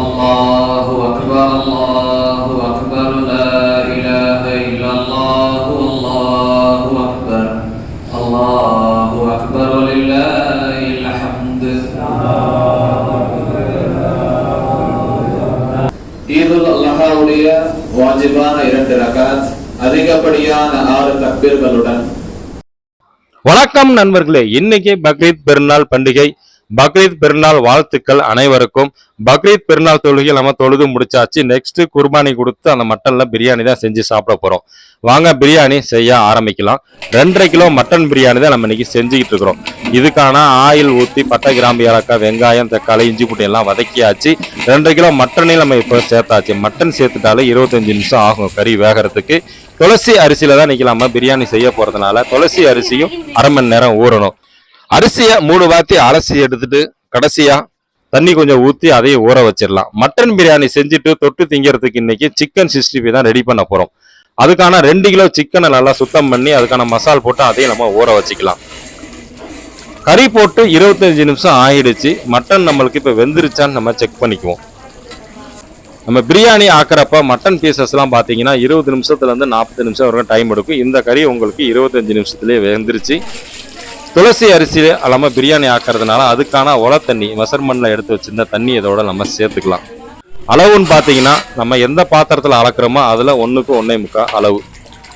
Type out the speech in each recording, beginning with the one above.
الله أكبر الله أكبر لا إله إلا الله والله أكبر الله أكبر لله الحمد ஈதுல் அல்ஹாவுடைய வாஜிபான இரண்டு ரகாத் அதிகப்படியான ஆறு தக்பீர்களுடன் வணக்கம் நண்பர்களே இன்னைக்கு பக்ரீத் பெருநாள் பண்டிகை பக்ரீத் பெருநாள் வாழ்த்துக்கள் அனைவருக்கும். பக்ரீத் பெருநாள் தொழுகை நம்ம தொழுது முடிச்சாச்சு. நெக்ஸ்ட் குர்பானி கொடுத்து அந்த மட்டன்ல பிரியாணி தான் செஞ்சு சாப்பிட போறோம். வாங்க பிரியாணி செய்ய ஆரம்பிக்கலாம். ரெண்டரை கிலோ மட்டன் பிரியாணி தான் நம்ம இன்னைக்கு செஞ்சுக்கிட்டு இருக்கிறோம். இதுக்கான ஆயில் ஊற்றி பட்டை கிராம்பு ஏலக்காய் வெங்காயம் தக்காளி இஞ்சி பூட்டி எல்லாம் வதக்கியாச்சு. ரெண்டரை கிலோ மட்டனையும் நம்ம இப்போ சேர்த்தாச்சு. மட்டன் சேர்த்துட்டாலே இருபத்தஞ்சு நிமிஷம் ஆகும் கறி வேகறதுக்கு. துளசி அரிசியில தான் இன்னைக்கு நம்ம பிரியாணி செய்ய போறதுனால துளசி அரிசியும் அரை மணி நேரம் ஊறணும். அரிசியை மூணு வாத்தி அலசி எடுத்துட்டு கடைசியா தண்ணி கொஞ்சம் ஊற்றி அதையும் ஊற வச்சிடலாம். மட்டன் பிரியாணி செஞ்சுட்டு தொட்டு திங்கிறதுக்கு இன்னைக்கு சிக்கன் சிக்ஸ்டி ஃபைவ் தான் ரெடி பண்ண போகிறோம் அதுக்கான ரெண்டு கிலோ சிக்கனை நல்லா சுத்தம் பண்ணி அதுக்கான மசால் போட்டு அதையும் நம்ம ஊற வச்சுக்கலாம். கறி போட்டு இருபத்தஞ்சு நிமிஷம் ஆயிடுச்சு. மட்டன் நம்மளுக்கு இப்போ வெந்துருச்சான்னு நம்ம செக் பண்ணிக்குவோம். நம்ம பிரியாணி ஆக்கிறப்ப மட்டன் பீசஸ்லாம் பார்த்தீங்கன்னா இருபது நிமிஷத்துலேருந்து நாற்பது நிமிஷம் வரைக்கும் டைம் எடுக்கும். இந்த கறி உங்களுக்கு இருபத்தஞ்சு நிமிஷத்துலேயே வெந்துருச்சு. துளசி அரிசி இல்லாமல் பிரியாணி ஆக்கிறதுனால அதுக்கான ஒல தண்ணி மெஷர்மெண்ட்டில் எடுத்து வச்சிருந்த தண்ணி இதோட நம்ம சேர்த்துக்கலாம். அளவுன்னு பார்த்தீங்கன்னா நம்ம எந்த பாத்திரத்தில் அளக்குறோமோ அதில் ஒன்றுக்கு ஒன்றே முக்கால் அளவு.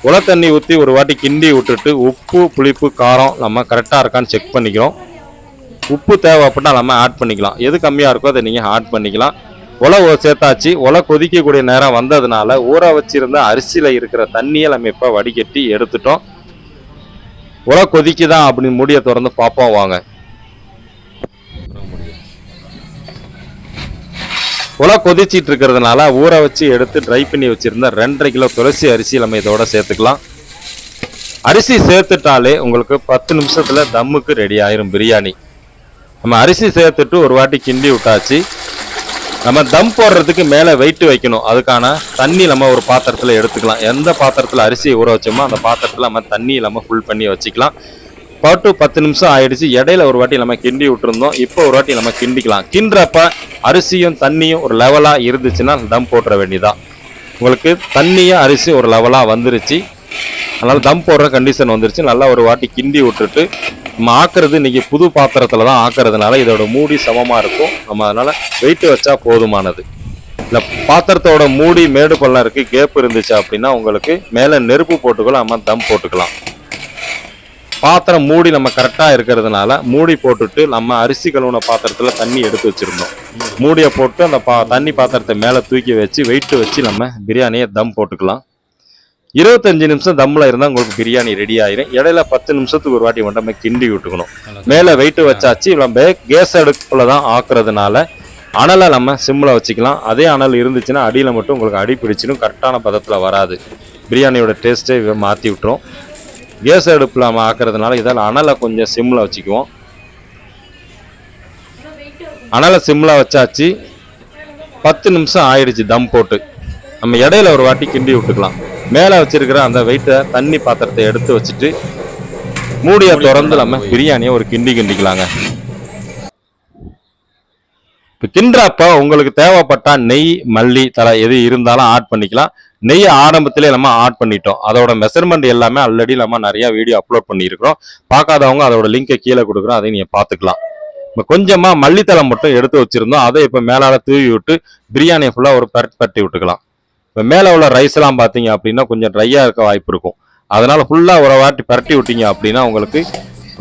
உல தண்ணி ஊற்றி ஒரு வாட்டி கிண்டி விட்டுட்டு உப்பு புளிப்பு காரம் நம்ம கரெக்டாக இருக்கான்னு செக் பண்ணிக்கிறோம். உப்பு தேவைப்பட்டால் நம்ம ஆட் பண்ணிக்கலாம். எது கம்மியாக இருக்கோ அதை நீங்கள் ஆட் பண்ணிக்கலாம். உலை சேர்த்தாச்சு. உலை கொதிக்கக்கூடிய நேரம் வந்ததுனால ஊற வச்சிருந்த அரிசியில் இருக்கிற தண்ணியை நம்ம இப்போ வடிகட்டி எடுத்துட்டோம். உலை கொதிக்குதான் அப்படின்னு முடியை திறந்து பார்ப்போம் வாங்க. உலை கொதிச்சிட்டு இருக்கிறதுனால ஊற வச்சு எடுத்து ட்ரை பண்ணி வச்சிருந்த ரெண்டரை கிலோ துளசி அரிசி நம்ம இதோட சேர்த்துக்கலாம். அரிசி சேர்த்துட்டாலே உங்களுக்கு பத்து நிமிஷத்துல தம்முக்கு ரெடி ஆயிரும் பிரியாணி. நம்ம அரிசி சேர்த்துட்டு ஒரு வாட்டி கிண்டி விட்டாச்சு. நம்ம தம் போடுறதுக்கு மேலே வெயிட் வைக்கணும். அதுக்கான தண்ணி நம்ம ஒரு பாத்திரத்தில் எடுத்துக்கலாம். எந்த பாத்திரத்தில் அரிசியை ஊற வச்சோமோ அந்த பாத்திரத்தில் நம்ம தண்ணி நம்ம ஃபுல் பண்ணி வச்சுக்கலாம். பட்டு பத்து நிமிஷம் ஆயிடுச்சு. இடையில ஒரு வாட்டி நம்ம கிண்டி விட்டுருந்தோம். இப்போ ஒரு வாட்டி நம்ம கிண்டிக்கலாம். கிண்டுறப்ப அரிசியும் தண்ணியும் ஒரு லெவலாக இருந்துச்சுன்னா தம் போட்டுற வேண்டியதான் உங்களுக்கு தண்ணியும் அரிசி ஒரு லெவலாக வந்துருச்சு. அதனால் தம் போடுற கண்டிஷன் வந்துருச்சு. நல்லா ஒரு வாட்டி கிண்டி விட்டுட்டு நம்ம ஆக்குறது இன்றைக்கி புது பாத்திரத்தில் தான் ஆக்குறதுனால இதோட மூடி சமமாக இருக்கும். நம்ம அதனால் வெயிட்டு வச்சா போதுமானது. இந்த பாத்திரத்தோட மூடி மேடு பள்ளம் இருக்குது கேப் இருந்துச்சு அப்படின்னா உங்களுக்கு மேலே நெருப்பு போட்டுக்கலாம் நம்ம தம் போட்டுக்கலாம். பாத்திரம் மூடி நம்ம கரெக்டாக இருக்கிறதுனால மூடி போட்டுட்டு நம்ம அரிசி கழுவுன பாத்திரத்தில் தண்ணி எடுத்து வச்சுருந்தோம். மூடியை போட்டு அந்த பா தண்ணி பாத்திரத்தை மேலே தூக்கி வச்சு வெயிட்டு வச்சு நம்ம பிரியாணியை தம் போட்டுக்கலாம். இருபத்தஞ்சு நிமிஷம் தம்மில் இருந்தால் உங்களுக்கு பிரியாணி ரெடி ஆயிரும். இடையில பத்து நிமிஷத்துக்கு ஒரு வாட்டி மட்டும் கிண்டி விட்டுக்கணும். மேலே வெயிட் வச்சாச்சு. நம்ம கேஸ் அடுப்பில் தான் ஆக்குறதுனால அனலை நம்ம சிம்மில் வச்சுக்கலாம். அதே அனல் இருந்துச்சுன்னா அடியில் மட்டும் உங்களுக்கு அடி பிடிச்சிடும். கரெக்டான பதத்தில் வராது. பிரியாணியோட டேஸ்ட்டே மாற்றி விட்டுரும். கேஸ் அடுப்பில் நம்ம ஆக்குறதுனால இதால் அனலை கொஞ்சம் சிம்மில் வச்சுக்குவோம். அனலை சிம்மில் வச்சாச்சு. பத்து நிமிஷம் ஆயிடுச்சு தம் போட்டு. நம்ம இடையில ஒரு வாட்டி கிண்டி விட்டுக்கலாம். மேலே வச்சிருக்கிற அந்த வெயிட்டை தண்ணி பாத்திரத்தை எடுத்து வச்சுட்டு மூடியை திறந்து நம்ம பிரியாணியை ஒரு கிண்டி கிண்டிக்கலாங்க. இப்போ கிண்டுறப்ப உங்களுக்கு தேவைப்பட்டா நெய் மல்லி தலை எது இருந்தாலும் ஆட் பண்ணிக்கலாம். நெய் ஆரம்பத்திலே நம்ம ஆட் பண்ணிட்டோம். அதோட மெஷர்மெண்ட் எல்லாமே ஆல்ரெடி நம்ம நிறைய வீடியோ அப்லோட் பண்ணியிருக்கிறோம். பார்க்காதவங்க அதோட லிங்கை கீழே கொடுக்குறோம். அதை நீங்கள் பார்த்துக்கலாம். இப்போ கொஞ்சமாக மல்லித்தலை மட்டும் எடுத்து வச்சிருந்தோம். அதை இப்போ மேலால தூவி விட்டு பிரியாணியை ஃபுல்லாக ஒரு பரட்டி விட்டுக்கலாம். இப்போ மேலே உள்ள ரைஸ்லாம் பார்த்தீங்க அப்படின்னா கொஞ்சம் ட்ரையாக இருக்க வாய்ப்பு இருக்கும். அதனால் ஃபுல்லாக ஒரு வாட்டி பரட்டி விட்டீங்க அப்படின்னா உங்களுக்கு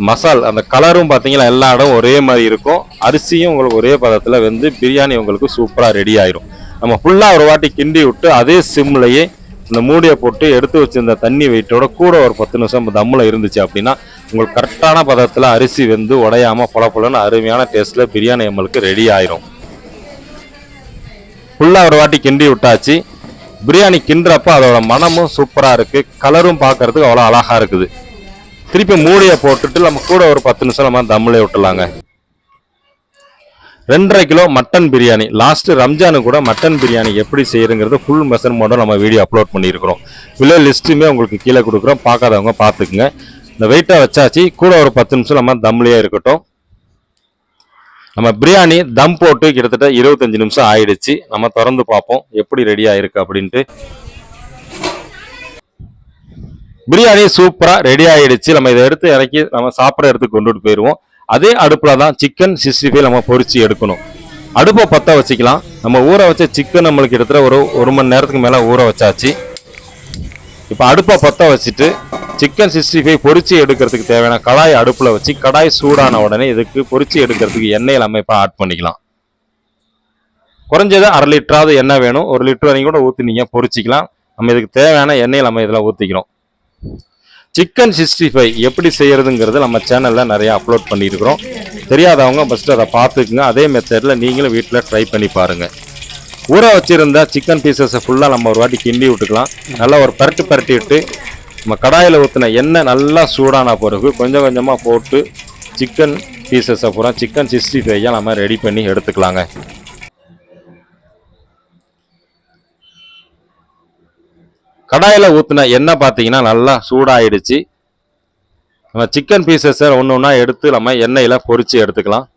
மசால் அந்த கலரும் பார்த்தீங்கன்னா எல்லா இடம் ஒரே மாதிரி இருக்கும். அரிசியும் உங்களுக்கு ஒரே பதத்தில் வெந்து பிரியாணி உங்களுக்கு சூப்பராக ரெடி ஆயிரும். நம்ம ஃபுல்லாக ஒரு வாட்டி கிண்டி விட்டு அதே சிம்லையே இந்த மூடியை போட்டு எடுத்து வச்சிருந்த தண்ணி வெயிட்டோட கூட ஒரு பத்து நிமிஷம் தம்மில் இருந்துச்சு அப்படின்னா உங்களுக்கு கரெக்டான பதத்தில் அரிசி வெந்து உடையாம பொல பொலன்னு அருமையான டேஸ்ட்டில் பிரியாணி நம்மளுக்கு ரெடி ஆயிரும். ஃபுல்லாக ஒரு வாட்டி கிண்டி விட்டாச்சு. பிரியாணி கிண்டுறப்ப அதோட மனமும் சூப்பராக இருக்குது கலரும் பார்க்கறதுக்கு அவ்வளோ அழகாக இருக்குது. திருப்பி மூடியை போட்டுட்டு நம்ம கூட ஒரு பத்து நிமிஷம் நம்ம தம்மிலே விட்டுலாங்க ரெண்டரை kilo mutton biryani. Last Ramzan கூட மட்டன் பிரியாணி எப்படி செய்யறங்கிறது ஃபுல் மெஷர்மெண்ட்டும் நம்ம வீடியோ அப்லோட் பண்ணியிருக்கிறோம். விலை லிஸ்ட்டுமே உங்களுக்கு கீழே கொடுக்குறோம். பார்க்காதவங்க பார்த்துக்குங்க. இந்த வெயிட்டை வச்சாச்சு. கூட ஒரு பத்து நிமிஷம் நம்ம தம்லேயே இருக்கட்டும். நம்ம பிரியாணி தம் போட்டு கிட்டத்தட்ட இருபத்தஞ்சு நிமிஷம் ஆயிடுச்சு. நம்ம திறந்து பார்ப்போம் எப்படி ரெடி ஆயிருக்கு அப்படின்ட்டு. பிரியாணி சூப்பராக ரெடி ஆயிடுச்சு. நம்ம இதை எடுத்து இறக்கி நம்ம சாப்பிட்ற இடத்துக்கு கொண்டுட்டு போயிடுவோம் அதே அடுப்பில் தான் சிக்கன் சிக்ஸ்டி ஃபைவ் நம்ம பொறிச்சு எடுக்கணும். அடுப்பை பற்ற வச்சுக்கலாம். நம்ம ஊற வச்ச சிக்கன் நம்மளுக்கு கிட்டத்தட்ட ஒரு ஒரு மணி நேரத்துக்கு மேலே ஊற வச்சாச்சு. இப்போ அடுப்பை பற்ற வச்சுட்டு சிக்கன் சிக்ஸ்டி ஃபைவ் பொறிச்சு எடுக்கிறதுக்கு தேவையான கடாய் அடுப்பில் வச்சு கடாய் சூடான உடனே இதுக்கு பொறிச்சு எடுக்கிறதுக்கு எண்ணெயில் நம்ம இப்போ ஆட் பண்ணிக்கலாம். குறைஞ்சது அரை லிட்டராவது எண்ணெய் வேணும். ஒரு லிட்டர் வரைக்கும் கூட ஊற்றினீங்க பொரிச்சிக்கலாம் நம்ம இதுக்கு தேவையான எண்ணெயில் நம்ம இதில் ஊற்றிக்கிறோம் சிக்கன் சிக்ஸ்டி ஃபைவ் எப்படி செய்கிறதுங்கிறது நம்ம சேனலில் நிறையா அப்லோட் பண்ணியிருக்கிறோம். தெரியாதவங்க ஃபஸ்ட்டு அதை பார்த்துக்குங்க. அதே மெத்தடில் நீங்களும் வீட்டில் ட்ரை பண்ணி பாருங்கள் ஊற வச்சிருந்த சிக்கன் பீசஸை ஃபுல்லாக நம்ம ஒரு வாட்டி கிண்டி விட்டுக்கலாம். நல்லா ஒரு பரட்டு பரட்டி விட்டு நம்ம கடாயில் ஊற்றின எண்ணெய் நல்லா சூடான பிறகு கொஞ்சம் கொஞ்சமாக போட்டு சிக்கன் பீசஸை பூரா சிக்கன் சிக்ஸ்டி ஃபைவாக நம்ம ரெடி பண்ணி எடுத்துக்கலாங்க. கடாயில் ஊற்றின எண்ணெய் பார்த்தீங்கன்னா நல்லா சூடாயிடுச்சு. நம்ம சிக்கன் பீசஸை ஒன்று ஒன்றா எடுத்து நம்ம எண்ணெயில் பொரிச்சு எடுத்துக்கலாம்.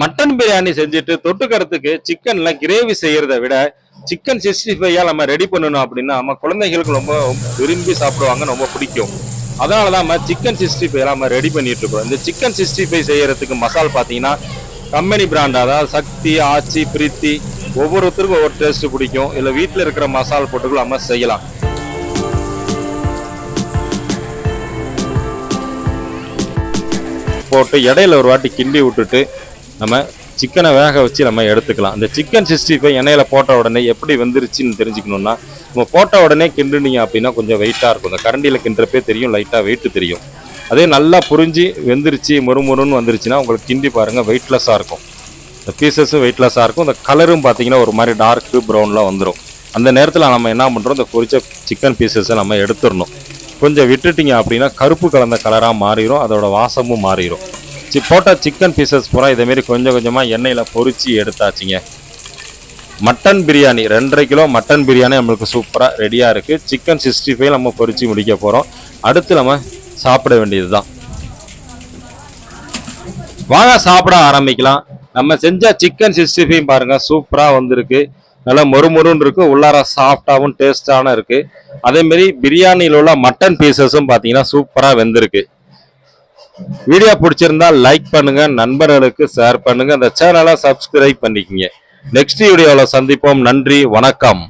மட்டன் பிரியாணி செஞ்சுட்டு தொட்டுக்கறதுக்கு சிக்கன்ல கிரேவி செய்யறத விட சிக்கன் சிக்ஸ்டி ஃபைவா நம்ம ரெடி பண்ணணும் அப்படின்னா நம்ம குழந்தைகளுக்கு ரொம்ப விரும்பி சாப்பிடுவாங்க ரொம்ப பிடிக்கும். அதனால தான் நம்ம சிக்கன் சிக்ஸ்டி ஃபைவ் நம்ம ரெடி பண்ணிட்டு இருக்கோம். இந்த சிக்கன் சிக்ஸ்டி ஃபைவ் செய்யறதுக்கு மசால் பார்த்தீங்கன்னா கம்பெனி பிராண்ட் அதாவது சக்தி ஆச்சி பிரீத்தி ஒவ்வொருத்தருக்கும் ஒவ்வொரு டேஸ்ட் பிடிக்கும். இல்லை வீட்டில் இருக்கிற மசால் போட்டுக்கள் நம்ம செய்யலாம். போட்டு இடையில ஒரு வாட்டி கிண்டி விட்டுட்டு நம்ம சிக்கனை வேக வச்சு நம்ம எடுத்துக்கலாம். இந்த சிக்கன் சிக்ஸ்டி ஃபைவ் எண்ணெயில் போட்ட உடனே எப்படி வெந்துருச்சுன்னு தெரிஞ்சுக்கணுன்னா நம்ம போட்ட உடனே கிண்டுனீங்க அப்படின்னா கொஞ்சம் வெயிட்டாக இருக்கும். இந்த கரண்டியில் கிண்டுறப்பே தெரியும் லைட்டாக வெயிட்டு தெரியும். அதே நல்லா புரிஞ்சு வெந்துருச்சு முறுமுறுன்னு வந்துருச்சுன்னா உங்களுக்கு கிண்டி பாருங்கள் வெயிட்லெஸ்ஸாக இருக்கும். இந்த பீசஸும் வெயிட்லெஸ்ஸாக இருக்கும். இந்த கலரும் பார்த்தீங்கன்னா ஒரு மாதிரி டார்க்கு ப்ரௌனில் வந்துடும் அந்த நேரத்தில் நம்ம என்ன பண்ணுறோம் இந்த பொரிச்ச சிக்கன் பீசஸை நம்ம எடுத்துடணும். கொஞ்சம் விட்டுட்டீங்க அப்படின்னா கருப்பு கலந்த கலராக மாறிடும் அதோட வாசமும் மாறிடும் சி போட்ட சிக்கன் பீசஸ் பூரா இதேமாரி கொஞ்சம் கொஞ்சமாக எண்ணெயில் பொறிச்சு எடுத்தாச்சுங்க. மட்டன் பிரியாணி ரெண்டரை கிலோ மட்டன் பிரியாணி நம்மளுக்கு சூப்பராக ரெடியாக இருக்குது சிக்கன் சிக்ஸ்டி ஃபைவ் நம்ம பொறிச்சு முடிக்க போகிறோம் அடுத்து நம்ம சாப்பிட வேண்டியது தான் வாங்க சாப்பிட ஆரம்பிக்கலாம். நம்ம செஞ்ச சிக்கன் சிக்ஸ்டி ஃபைவ் பாருங்கள் சூப்பராக வந்திருக்கு. நல்லா மொறுமொருன்னு இருக்குது உள்ளார சாஃப்டாகவும் டேஸ்டான இருக்குது அதேமாரி பிரியாணியில் உள்ள மட்டன் பீசஸும் பார்த்தீங்கன்னா சூப்பராக வெந்திருக்கு. வீடியோ பிடிச்சிருந்தா லைக் பண்ணுங்க நண்பர்களுக்கு ஷேர் பண்ணுங்க. அந்த சேனலை சப்ஸ்கிரைப் பண்ணிக்கங்க. நெக்ஸ்ட் வீடியோவில் சந்திப்போம். நன்றி வணக்கம்.